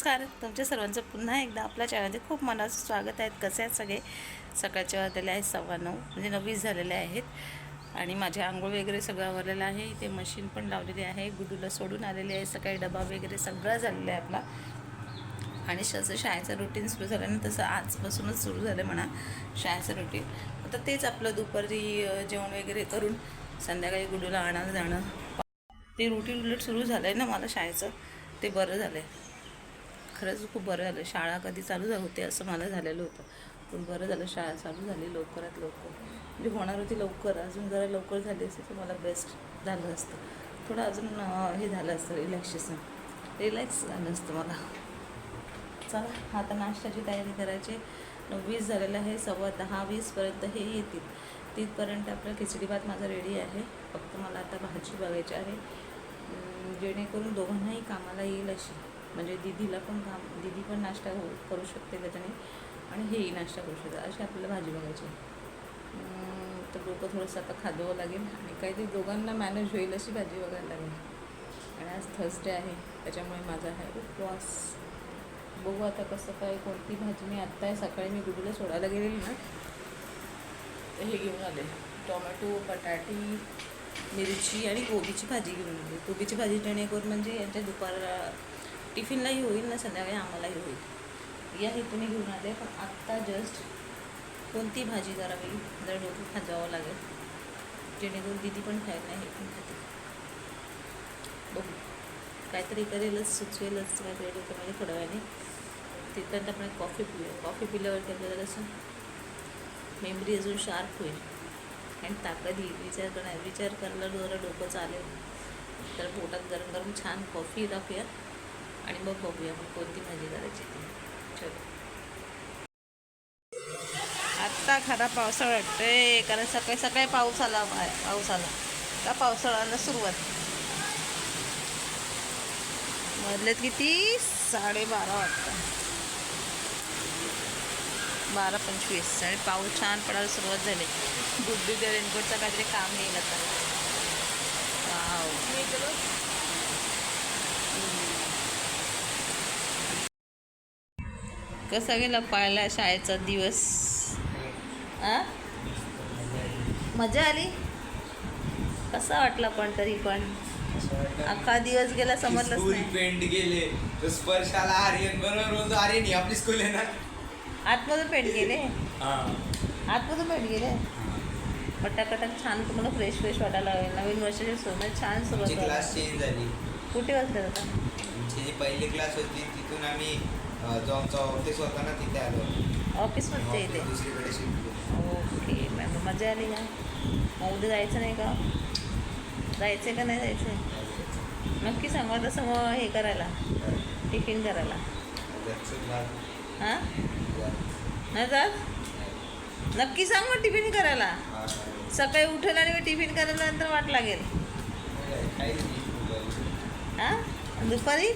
नमस्कार. तुमच्या सर्वांचं पुन्हा एकदा आपल्या चॅनलमध्ये खूप मनाचं स्वागत आहेत कसे आहेत सगळे? सकाळचे वाजलेले आहेत सव्वा नऊ म्हणजे नवीस झालेले आहेत. आणि माझे आंघोळ वगैरे सगळं आवरलेलं आहे. इथे मशीन पण लावलेली आहे. गुडूला सोडून आलेली आहे. सकाळी डबा वगैरे सगळं झालेलं आहे आपला. आणि जसं शाळेचं रुटीन सुरू झालं ना तसं आजपासूनच सुरू झालं म्हणा शाळेचं रुटीन आता तेच आपलं दुपारी जेवण वगैरे करून संध्याकाळी गुडूला आणायला जाणं. ते रुटीन उलट सुरू झालं आहे ना मला शाळेचं. ते बरं झालं आहे खरंच खूप बरं झालं. शाळा कधी चालू होते असं मला झालेलं होतं. पण बरं झालं शाळा चालू झाली लवकरात लवकर. म्हणजे होणार होती लवकर. अजून जरा लवकर झाली असते तर मला बेस्ट झालं असतं. थोडं अजून हे झालं असतं रिलॅक्सेशन रिलॅक्स झालं असतं मला. चला आता नाश्त्याची तयारी करायची. वीस झालेलं आहे सव्वा दहा वीसपर्यंत हे येतील. तिथपर्यंत आपलं खिचडी भात माझा रेडी आहे. फक्त मला आता भाजी बघायची आहे. जेणेकरून दोघांनाही कामाला येईल अशी. म्हणजे दिदीला पण काम दिदी पण नाश्ता हो करू शकते त्याच्याने. आणि हेही नाश्ता करू शकते. अशी आपल्याला भाजी बघायची आहे. तर डोकं थोडंसं आता खादवं लागेल. आणि काहीतरी दोघांना मॅनेज होईल अशी भाजी बघायला लागेल. आणि आज थर्सडे आहे. त्याच्यामुळे माझा आहे उपवास बघू आता कसं काय कोणती भाजी मी आत्ता आहे. सकाळी मी गुडूला सोडायला गेलेली ना तर हे घेऊन आले. टोमॅटो बटाटी मिरची आणि गोबीची भाजी घेऊन आली. गोबीची भाजी जेणेकरून म्हणजे यांच्या दुपारला टिफिनलाही होईल ना संध्याकाळी आम्हालाही होईल. या हेतूने घेऊन आले पण आत्ता जस्ट कोणती भाजी करावी? जर डोकं खाजावं लागेल. जेणेकरून दीदी पण खायला नाही हे पण खाते बघू. काहीतरी करेलच सुचवेलच काहीतरी डोक्यामध्ये थोड्या वेळाने तिथपर्यंत आपण एक कॉफी पिऊया. कॉफी पिल्यावर काय आपल्याला कसं मेमरी अजून शार्प होईल. आणि ताकद येईल. विचार करणार. विचार करायला जरा डोकं चालेल. तर पोटात गरम गरम छान कॉफी टाकूया आणि मग बघूया आपण कोणती भाजी करायची ती. चलो. आत्ता खरा पावसाळा वाटतोय कारण सकाळी सकाळी पाऊस आला पाऊस आला. का पावसाळ्याला सुरुवात. मधल्यात किती? साडेबारा वाजता. बारा पंचवीस. आणि पाऊस छान पडायला सुरुवात झाली. गुड्डूच्या रेनकोटचं काहीतरी काम येईल आता. वाव. कसा गेला पाहिला शाळेचा दिवस. आ? मजा आली? कसा वाटला पण तरी पण? अख्खा दिवस गेला समजलंच स्कूल नाही. पेंट गेले स्पर्शाला आर्यन बरोबर बोलतो आर्यन ही आपली स्कूल आहे ना? आतमधून पेंट गेले. आतमधून पेंट गेले. पटाकटाक छान तुम्हाला फ्रेश फ्रेश वाटायला लागेल. नवीन वर्षाची सुरुवात छान सुरुवात क्लास. चेंज झाली. कुठे वाजले आता? आमची जी पहिली क्लास होती तिथून आम्ही ऑफिस होता ना तिथे आलो ऑफिसमध्ये Office इथे? दुसरीकडे ओके मॅम मजा आली ना मग उद्या जायचं नाही का? जायचं का नाही जायचं नक्की सांगा तसं मग हे करायला टिफिन करायला. हां? नाही जात? नक्की सांग मग टिफिन करायला. सकाळी उठेल आणि मग टिफिन करायला नंतर वाट लागेल. हां? दुपारी?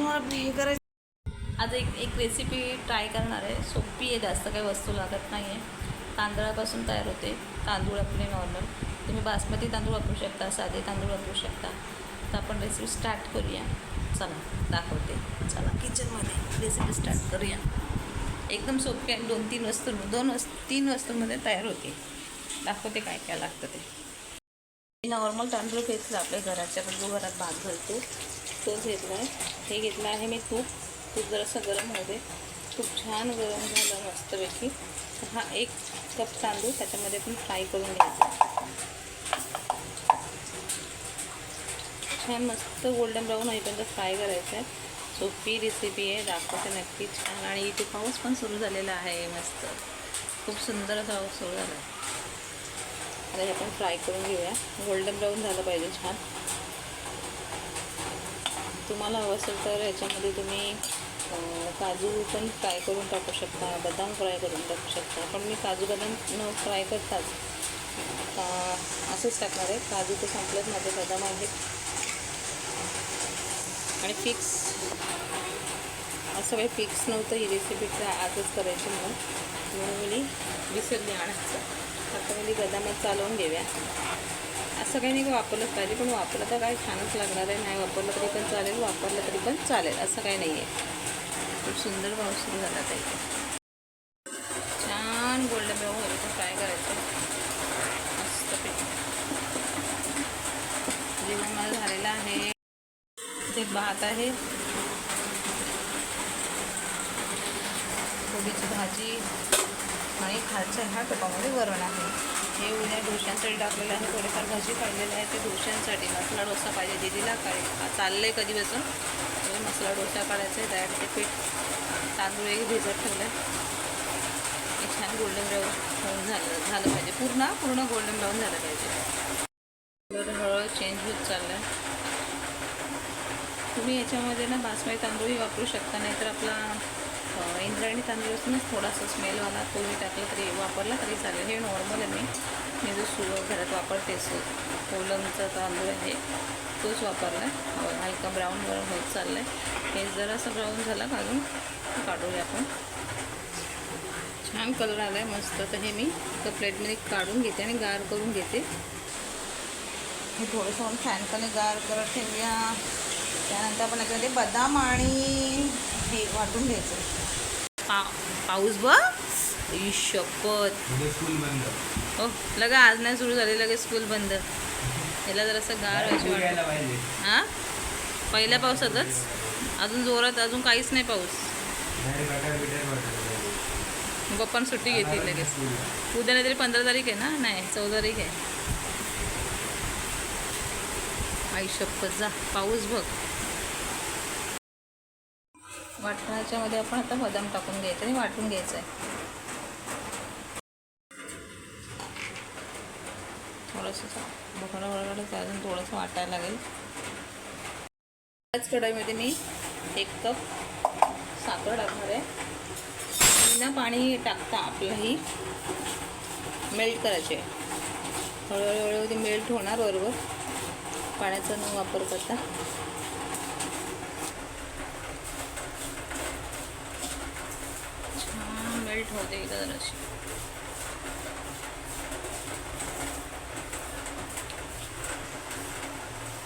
मला हे करायचं. आज एक एक रेसिपी ट्राय करणार आहे. सोपी आहे जास्त काही वस्तू लागत नाही आहे तांदळापासून तयार होते. तांदूळ आपले नॉर्मल तुम्ही बासमती तांदूळ वापरू शकता साधे तांदूळ वापरू शकता. तर आपण रेसिपी स्टार्ट करूया. चला दाखवते. चला किचनमध्ये रेसिपी स्टार्ट करूया. एकदम सोपी आहे. दोन तीन वस्तू दोन वस्तू तीन वस्तूंमध्ये तयार होते. दाखवते काय काय लागतं ते. नॉर्मल तांदूळ घेतलं. आपल्या घराच्या पण जो घरात भात घालतो. तोच घेतला आहे. हे घेतलं आहे मी तूप. तूप जरासं गरम होऊ दे. खूप छान गरम झालं मस्तपैकी. हा एक कप तांदूळ त्याच्यामध्ये पण फ्राय करून घ्यायचा. छान मस्त गोल्डन ब्राऊन होईपर्यंत फ्राय करायचं आहे. सोपी रेसिपी आहे. दाखवते नक्की छान. आणि इथे पाऊस पण सुरू झालेला आहे. मस्त. खूप सुंदर पाऊस सुरू झाला आहे. आता हे आपण फ्राय करून घेऊया. गोल्डन ब्राऊन झालं पाहिजे छान. तुम्हाला हवं असेल तर याच्यामध्ये तुम्ही काजू पण फ्राय करून टाकू शकता बदाम फ्राय करून टाकू शकता. पण मी काजू बदाम न फ्राय करताच असंच टाकणार आहे. काजू तर संपलंच माझे बदाम आहेत. आणि फिक्स असं काही फिक्स नव्हतं. ही रेसिपी आजच करायची म्हणून. म्हणून मी विसरली आणायचं. आता मी बदामात चालवून घेऊया. असं काही नाही वापरलंच पाहिजे पण वापरलं तर काय छानच लागणार आहे. नाही वापरलं तरी पण चालेल वापरलं तरी पण चालेल असं काही नाही आहे. खूप सुंदर पाऊस सुरू झाला ताई इथे. छान गोल्डन ब्राऊन होईल तर फ्राय करायचं. मस्त जेवण माझं झालेलं आहे. ते भात आहे. कोबीची भाजी. आणि खालच्या ह्या टोपामध्ये वरण आहे. हे उद्या डोश्यांसाठी टाकलेलं आहे. थोडेफार भाजी काढलेलं आहे ते डोश्यांसाठी. मसाला डोसा पाहिजे दिदीला काय चाललं आहे कधीपासून? मसाला डोसा काढायचा आहे. त्यासाठी पीठ तांदूळ एक भिजत ठेवलं आहे एक छान गोल्डन ब्राऊन होऊन झालं झालं पाहिजे. पूर्ण पूर्ण गोल्डन ब्राऊन झालं पाहिजे. तर हळूहळू चेंज होत चाललं आहे तुम्ही याच्यामध्ये ना बासमती तांदूळही वापरू शकता नाहीतर आपला इंद्रायणी तांदूळ असतो थोडासा स्मेलवाला तोही टाकला तरी वापरला तरी चालेल. हे नॉर्मल आहे. मी मी जो सु घरात वापरते सो कोलमचा तांदूळ आहे तोच वापरला आहे हो, हलका ब्राऊन ब्राऊन होत चाललं आहे हे जरासं ब्राऊन झाला काढून काढूया आपण. छान कलर आला आहे मस्त. तर हे मी एका प्लेटमध्ये काढून घेते आणि गार करून घेते. हे थोडंसं आपण फॅन गार करत ठेवूया. त्यानंतर आपण याच्यामध्ये बदाम आणि हे वाटून घ्यायचं. पा पाऊस बघ शपथ. स्कूल बंद. हो लगा आज नाही सुरू झाली लगेच स्कूल बंद. याला जरासं गार व्हायची हां? पहिल्या पावसातच? अजून जोरात अजून काहीच नाही पाऊस. पप्पा सुट्टी घेतील लगेच. उद्या नाही तरी पंधरा तारीख आहे ना? नाही चौदा तारीख आहे. आई शपथ जा पाऊस बघ. वाटणाच्यामध्ये आपण आता बदाम टाकून घ्यायचं आणि वाटून घ्यायचं आहे. थोडंसं बघायला अजून थोडंसं वाटायला लागेल. त्याच कढाईमध्ये मी एक कप साखर टाकणार आहे. बिना पाणी टाकता आपलंही मेल्ट करायचे. हळूहळू हळूहळू ते मेल्ट होणार बरोबर पाण्याचा न वापर करता. छान होते एकदा जराशी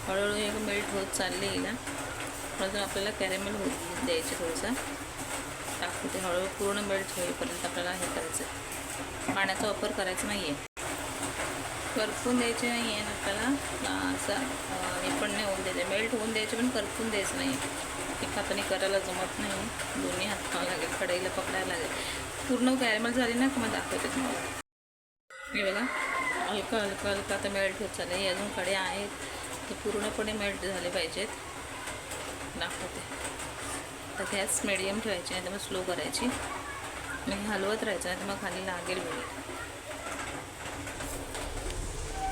हळूहळू एक मेल्ट होत चालले हिला थोडंसं आपल्याला कॅरेमेल होत द्यायचे थोडंसं. टाकू ते हळूहळू पूर्ण मेल्ट होईपर्यंत आपल्याला हे करायचं पाण्याचा वापर करायचा नाही आहे करपून द्यायचे नाही आहे आपल्याला असं हे पण नाही होऊन द्यायचं. मेल्ट होऊन द्यायचे पण करपून द्यायचं नाही एक हाताने करायला जमत नाही. दोन्ही हात खावं लागेल कढईला पकडायला लागेल. पूर्ण कॅरेमल झाली ना का मग दाखवते तुम्हाला. हे बघा हलका हलका हलका आता मेल्ट होत चाललं हे अजून कडे आहेत. ते पूर्णपणे मेल्ट झाले पाहिजेत. दाखवते. तर गॅस मिडियम ठेवायची आणि तर मग स्लो करायची. मग हलवत राहायचं आणि तर मग खाली लागेल वेळ.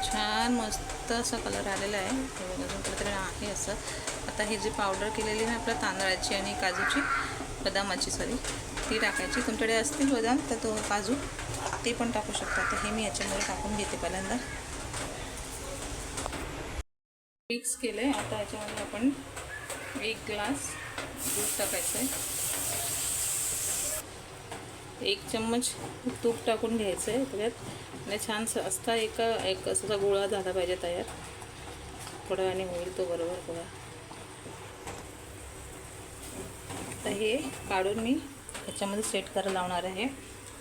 छान मस्त असा कलर आलेला आहे. अजून कुठेतरी आहे असं. आता ही जी पावडर केलेली आहे आपल्या तांदळाची आणि काजूची बदामाची सॉरी ती टाकायची. तुमच्याकडे असतील बदाम तर तो काजू ते पण टाकू शकता. तर हे मी याच्यामध्ये टाकून घेते पहिल्यांदा. मिक्स केलं आहे आता याच्यामध्ये आपण एक ग्लास दूध टाकायचं आहे एक चम्मच तूप टाकून घ्यायचं आहे त्याच्यात. आणि छान असता एका एक असा गोळा झाला पाहिजे तयार. थोड्या वेळाने होईल तो बरोबर गोळा. तर हे काढून मी याच्यामध्ये सेट करायला लावणार आहे.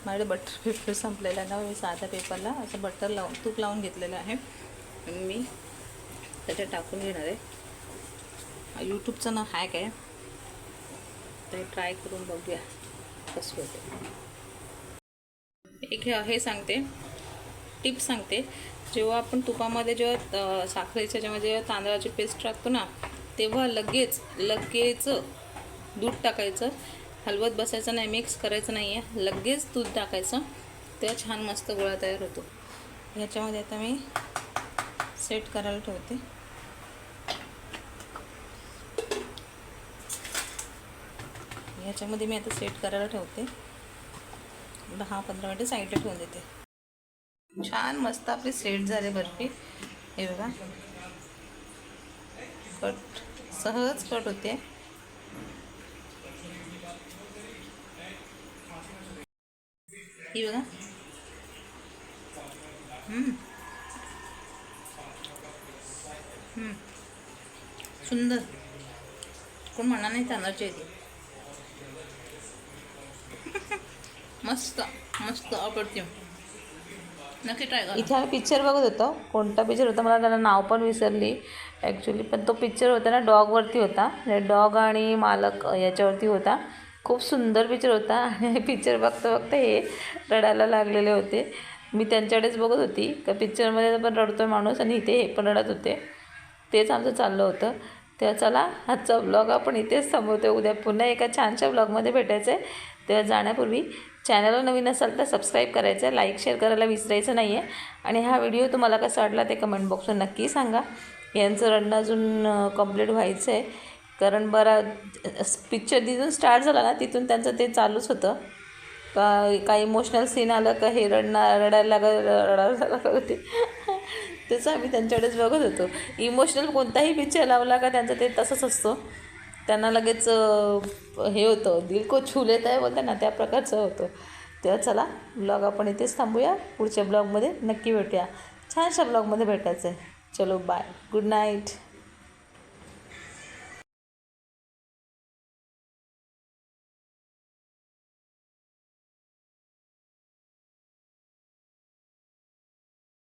माझ्याकडे बटर पेपर संपलेला आहे ना मी साध्या पेपरला असं बटर लावून तूप लावून घेतलेलं आहे. मी त्याच्यात टाकून घेणार आहे. यूट्यूबचं ना हॅक आहे. ते ट्राय करून बघूया कसं होते एक हे- सांगते टिप सांगते. जेव्हा आपण तुपामध्ये जेव्हा साखरेच्या जेव्हा जेव्हा तांदळाची पेस्ट टाकतो ना तेव्हा लगेच लगेच दूध टाकायचं. हलवत बसायचं नाही मिक्स करायचं नाही आहे लगेच दूध टाकायचं. तेव्हा छान मस्त गोळा तयार होतो. ह्याच्यामध्ये आता मी सेट करायला ठेवते. ह्याच्यामध्ये मी आता सेट करायला ठेवते. दहा पंधरा मिनटं साईडला ठेवून देते. छान मस्त आपली सेट झाले बर्फी. हे बघा. कट सहज कट होते. ही बघा. सुंदर. कोण म्हणा नाही तांदळाची आहे मस्त मस्त अप्रतिम. नक्की ट्राय इथे आम्ही पिक्चर बघत होतो. कोणता पिक्चर होता मला त्याला नाव पण विसरली. ॲक्च्युली पण तो पिक्चर होता ना डॉगवरती होता. डॉग आणि मालक याच्यावरती होता. खूप सुंदर पिक्चर होता. आणि पिक्चर बघता बघता हे रडायला लागलेले होते. मी त्यांच्याकडेच बघत होती. का पिक्चरमध्ये पण रडतो माणूस आणि इथे हे पण रडत होते. तेच आमचं चाललं होतं. तेव्हा चला आजचा ब्लॉग आपण इथेच थांबवतो उद्या पुन्हा एका छानशा ब्लॉगमध्ये भेटायचं आहे तेव्हा जाण्यापूर्वी चॅनलला नवीन असाल तर सबस्क्राईब करायचं आहे लाईक शेअर करायला विसरायचं नाही आहे आणि हा व्हिडिओ तुम्हाला कसा वाटला ते कमेंट बॉक्सवर नक्की सांगा. यांचं रडणं अजून कंप्लीट व्हायचं आहे कारण बरा पिक्चर जिथून स्टार्ट झाला ना तिथून त्यांचं ते चालूच होतं. का काही इमोशनल सीन आलं का हे रडणार रडायला लागत रडायला लागत होते. तसं आम्ही त्यांच्याकडेच बघत होतो. इमोशनल कोणताही पिक्चर लावला का त्यांचं ते तसंच असतो. त्यांना लगेच हे होतं. दिल को छू लेत आहे बोलतात ना त्या प्रकारचं होतं. तेव्हा चला ब्लॉग आपण इथेच थांबूया. पुढच्या ब्लॉगमध्ये नक्की भेटूया. छानशा ब्लॉगमध्ये भेटायचं आहे चलो बाय गुड नाईट